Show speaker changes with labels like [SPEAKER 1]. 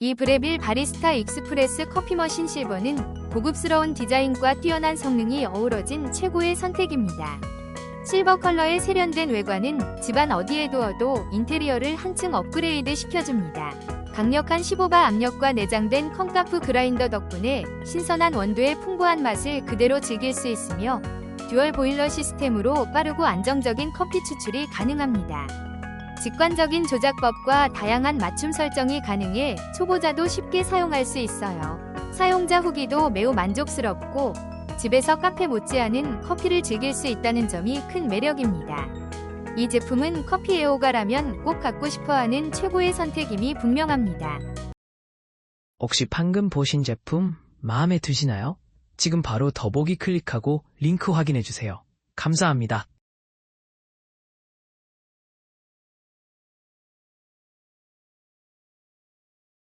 [SPEAKER 1] 이 브레빌 바리스타 익스프레스 커피 머신 실버는 고급스러운 디자인과 뛰어난 성능이 어우러진 최고의 선택입니다. 실버 컬러의 세련된 외관은 집안 어디에 두어도 인테리어를 한층 업그레이드 시켜줍니다. 강력한 15바 압력과 내장된 컴카프 그라인더 덕분에 신선한 원두의 풍부한 맛을 그대로 즐길 수 있으며 듀얼 보일러 시스템으로 빠르고 안정적인 커피 추출이 가능합니다. 직관적인 조작법과 다양한 맞춤 설정이 가능해 초보자도 쉽게 사용할 수 있어요. 사용자 후기도 매우 만족스럽고 집에서 카페 못지않은 커피를 즐길 수 있다는 점이 큰 매력입니다. 이 제품은 커피 애호가라면 꼭 갖고 싶어하는 최고의 선택임이 분명합니다.
[SPEAKER 2] 혹시 방금 보신 제품 마음에 드시나요? 지금 바로 더보기 클릭하고 링크 확인해주세요. 감사합니다.